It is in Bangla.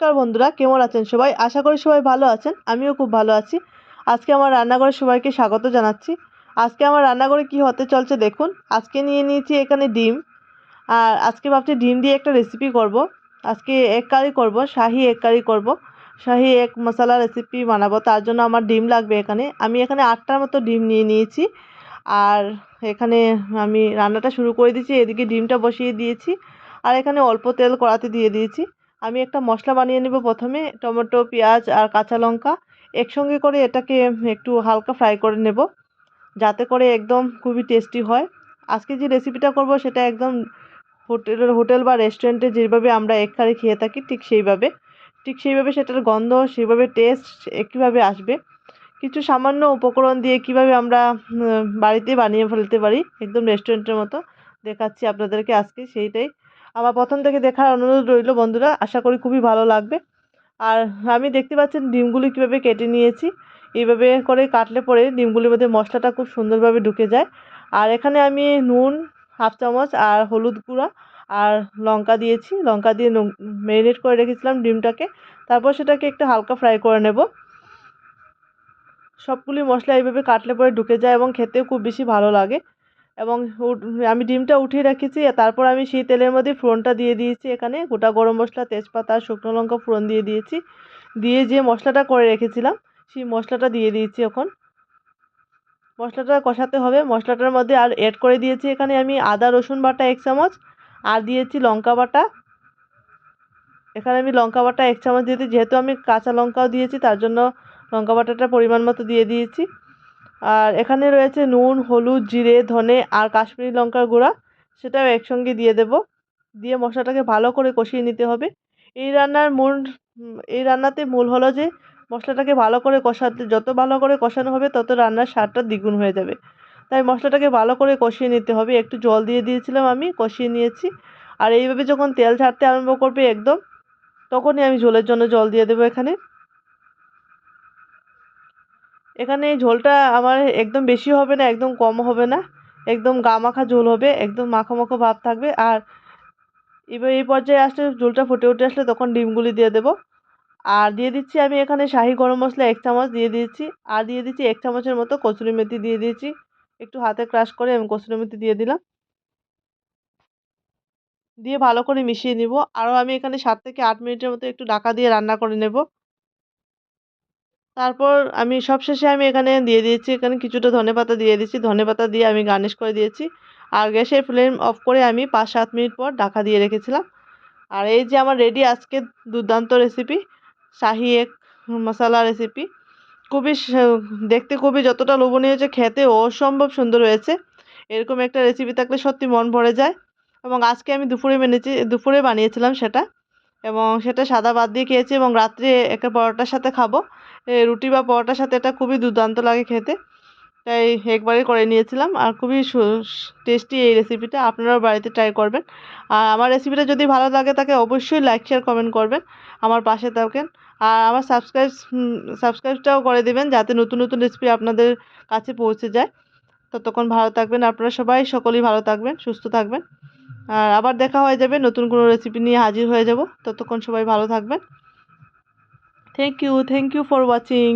নমস্কার বন্ধুরা, কেমন আছেন সবাই? আশা করি সবাই ভালো আছেন। আমিও খুব ভালো আছি। আজকে আমার রান্নাঘরে সবাইকে স্বাগত জানাচ্ছি। আজকে আমার রান্নাঘরে কি হতে চলছে দেখুন। আজকে নিয়ে নিয়েছি এখানে ডিম। আর আজকে ভাবছি ডিম দিয়ে একটা রেসিপি করব। আজকে এক কারি করব, শাহি এক কারি করব। শাহি এক মশলা রেসিপি বানাবো, তার জন্য আমার ডিম লাগবে এখানে। আমি এখানে আটটার মতো ডিম নিয়ে নিয়েছি। আর এখানে আমি রান্নাটা শুরু করে দিয়েছি, এদিকে ডিমটা বসিয়ে দিয়েছি। আর এখানে অল্প তেল কড়াতে দিয়ে দিয়েছি। আমি একটা মশলা বানিয়ে নেব প্রথমে, টমেটো, পেঁয়াজ আর কাঁচা লঙ্কা। একসঙ্গে করে এটাকে একটু হালকা ফ্রাই করে নেব, যাতে করে একদম খুবই টেস্টি হয়। আজকে যে রেসিপিটা করব সেটা একদম হোটেলের হোটেল বা রেস্টুরেন্টে যেভাবে আমরা এক খেয়ে থাকি ঠিক সেইভাবে। ঠিক সেইভাবে সেটার গন্ধ, সেইভাবে টেস্ট একইভাবে আসবে। কিছু সামান্য উপকরণ দিয়ে কীভাবে আমরা বাড়িতে বানিয়ে ফেলতে পারি, একদম রেস্টুরেন্টের মতো দেখাচ্ছি আপনাদেরকে আজকে সেইটাই। আমার প্রথম থেকে দেখার অনুরোধ রইল, বন্ধুরা, আশা করি খুবই ভালো লাগবে। আর আমি দেখতে পাচ্ছেন ডিমগুলি কীভাবে কেটে নিয়েছি। এইভাবে করে কাটলে পরে ডিমগুলির মধ্যে মশলাটা খুব সুন্দরভাবে ঢুকে যায়। আর এখানে আমি নুন, হাফ চামচ আর হলুদ গুঁড়া আর লঙ্কা দিয়েছি। লঙ্কা দিয়ে ম্যারিনেট করে রেখেছিলাম ডিমটাকে। তারপর সেটাকে একটু হালকা ফ্রাই করে নেব। সবগুলি মশলা এইভাবে কাটলে পরে ঢুকে যায় এবং খেতেও খুব বেশি ভালো লাগে। এবং আমি ডিমটা উঠিয়ে রেখেছি তারপর আমি সেই তেলের মধ্যে ফোড়নটা দিয়ে দিয়েছি এখানে। গোটা গরম মশলা, তেজপাতা, শুকনো লঙ্কা ফোড়ন দিয়ে দিয়েছি। দিয়ে যে মশলাটা করে রেখেছিলাম, সেই মশলাটা দিয়ে দিয়েছি এখন। মশলাটা কষাতে হবে। মশলাটার মধ্যে আর অ্যাড করে দিয়েছি এখানে আমি আদা, রসুন বাটা এক চামচ, আর দিয়েছি লঙ্কা বাটা। এখানে আমি লঙ্কা বাটা এক চামচ দিয়েছি। যেহেতু আমি কাঁচা লঙ্কাও দিয়েছি, তার জন্য লঙ্কা বাটাটা পরিমাণ মতো দিয়ে দিয়েছি। আর এখানে রয়েছে নুন, হলুদ, জিরে, ধনে আর কাশ্মীরি লঙ্কার গুঁড়া। সেটাও একসঙ্গে দিয়ে দেব। দিয়ে মশলাটাকে ভালো করে কষিয়ে নিতে হবে। এই রান্নার মূল, এই রান্নাতে মূল হলো যে, মশলাটাকে ভালো করে কষাতে, যত ভালো করে কষানো হবে তত রান্নার স্বাদটা দ্বিগুণ হয়ে যাবে। তাই মশলাটাকে ভালো করে কষিয়ে নিতে হবে। একটু জল দিয়ে দিয়েছিলাম আমি, কষিয়ে নিয়েছি। আর এইভাবে যখন তেল ছাড়তে আরম্ভ করবে একদম, তখনই আমি ঝোলের জন্য জল দিয়ে দেবো এখানে। এখানে ঝোলটা আমার একদম বেশি হবে না, একদম কম হবে না। একদম গা মাখা ঝোল হবে, একদম মাখো মাখো ভাব থাকবে। আর এবার এই পর্যায়ে আসলে ঝোলটা ফুটে উঠে আসলে তখন ডিমগুলি দিয়ে দেবো। আর দিয়ে দিচ্ছি আমি এখানে শাহি গরম মশলা এক চামচ দিয়ে দিয়েছি। আর দিয়ে দিচ্ছি এক চামচের মতো কচুরি মেথি দিয়ে দিয়েছি। একটু হাতে ক্রাশ করে আমি কচুরি মেথি দিয়ে দিলাম। দিয়ে ভালো করে মিশিয়ে নিব। আরও আমি এখানে সাত থেকে আট মিনিটের মতো একটু ঢাকা দিয়ে রান্না করে নেব। তারপর আমি সবশেষে আমি এখানে দিয়ে দিয়েছি, এখানে কিছুটা ধনে পাতা দিয়ে দিয়েছি। ধনে পাতা দিয়ে আমি গার্নিশ করে দিয়েছি। আর গ্যাসের ফ্লেম অফ করে আমি পাঁচ সাত মিনিট পর ঢাকা দিয়ে রেখেছিলাম। আর এই যে আমার রেডি আজকে দুর্দান্ত রেসিপি শাহি এক মশালা রেসিপি খুবই দেখতে খুবই যতটা লোভনীয় হয়েছে খেতে অসম্ভব সুন্দর হয়েছে। এরকম একটা রেসিপি থাকলে সত্যি মন ভরে যায়। এবং আজকে আমি দুপুরে মেনেছি, দুপুরে বানিয়েছিলাম সেটা। এবং সেটা সাদা ভাত দিয়ে খেয়েছি এবং রাত্রে একটা পরোটার সাথে খাব। রুটি বা পরোটার সাথে এটা খুবই দুর্দান্ত লাগে খেতে। তাই একবারে করে নিয়েছিলাম আর খুবই সু টেস্টি এই রেসিপিটা আপনারাও বাড়িতে ট্রাই করবেন। আর আমার রেসিপিটা যদি ভালো লাগে তাকে অবশ্যই লাইক শেয়ার কমেন্ট করবেন। আমার পাশে থাকেন। আর আমার সাবস্ক্রাইব সাবস্ক্রাইবটাও করে দেবেন যাতে নতুন নতুন রেসিপি আপনাদের কাছে পৌঁছে যায়। ততক্ষণ ভালো থাকবেন। আপনারা সবাই সকলেই ভালো থাকবেন, সুস্থ থাকবেন। আর আবার দেখা হয়ে যাবে, নতুন কোনো রেসিপি নিয়ে হাজির হয়ে যাব। ততক্ষণ সবাই ভালো থাকবেন। Thank you thank you for watching